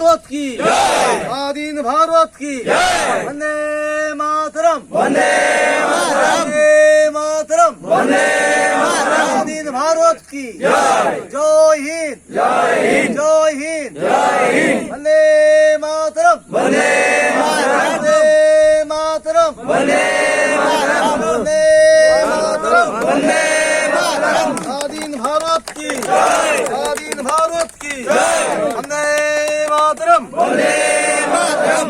ভারত কি স্বাধীন ভারত কি বন্দে মাতরম বন্দে মাতরম বন্দে স্বাধীন ভারত কি জয় হিন্দ জয় হিন্দ জয় হিন্দ জয় হিন্দ বন্দে মাতরম বন্দে বন্দে মাতরম বন্দে মাতরম বন্দে স্বাধীন ভারত কি স্বাধীন ভারত কি বন্দে মাতরম। বন্দে মাতরম।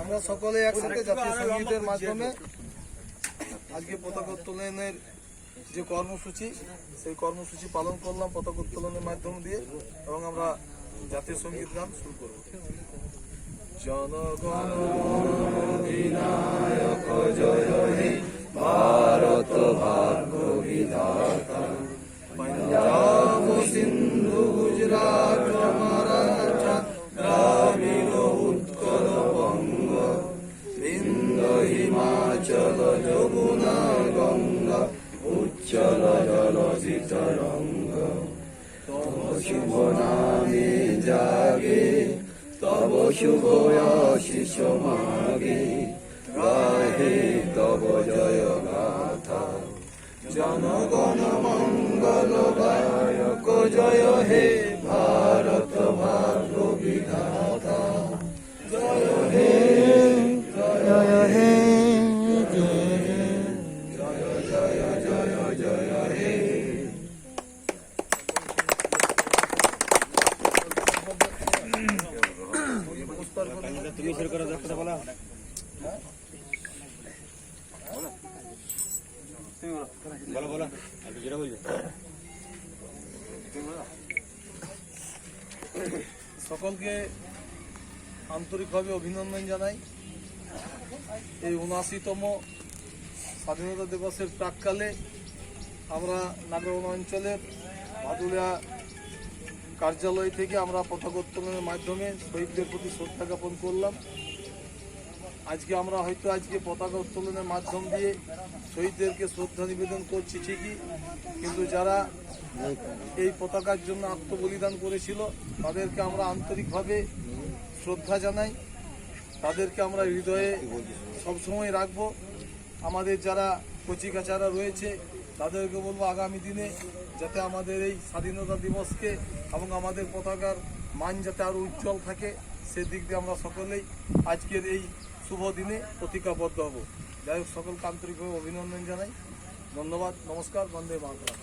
আমরা সকলে একসাথে জাতীয় সঙ্গীতের মাধ্যমে আজকে পতাকা উত্তোলনের যে কর্মসূচি সেই কর্মসূচি পালন করলাম পতাকা উত্তোলনের মাধ্যম দিয়ে এবং আমরা জাতীয় সংগীত গান শুরু করব। জনগণ অধিনায়ক জয় হে ভারত ভাগ্য বিধাতা। পঞ্জাব তব শুভ নামে জাগে তব শুভ আশিষ মাগে গাহে তব জয় গাথা জনগণ মঙ্গল জয় হে। তুমি শুরু করো বলো বলো বলো যেটা সকলকে আন্তরিকভাবে অভিনন্দন জানাই। এই উনআশিতম স্বাধীনতা দিবসের প্রাককালে আমরা নাগরণ অঞ্চলের ভাদুলিয়া কার্যালয় থেকে আমরা পতাকা উত্তোলনের মাধ্যমে শহীদদের প্রতি শ্রদ্ধা জ্ঞাপন করলাম। আজকে আমরা হয়তো আজকে পতাকা উত্তোলনের মাধ্যম দিয়ে শহীদদেরকে শ্রদ্ধা নিবেদন করছি ঠিকই, কিন্তু যারা এই পতাকার জন্য আত্মবলিদান করেছিল, তাদেরকে আমরা আন্তরিকভাবে শ্রদ্ধা জানাই। তাদেরকে আমরা হৃদয়ে সবসময় রাখব। আমাদের যারা কচিকাচারা রয়েছে, তাদেরকে বলব আগামী দিনে যাতে আমাদের এই স্বাধীনতা দিবসকে এবং আমাদের পতাকার মান যাতে আরও উজ্জ্বল থাকে, সেদিক দিয়ে আমরা সকলেই আজকের এই শুভ দিনে প্রতিজ্ঞাবদ্ধ হব। যাই হোক সকল আন্তরিকভাবে অভিনন্দন জানাই। ধন্যবাদ, নমস্কার, বন্দে মাতরম।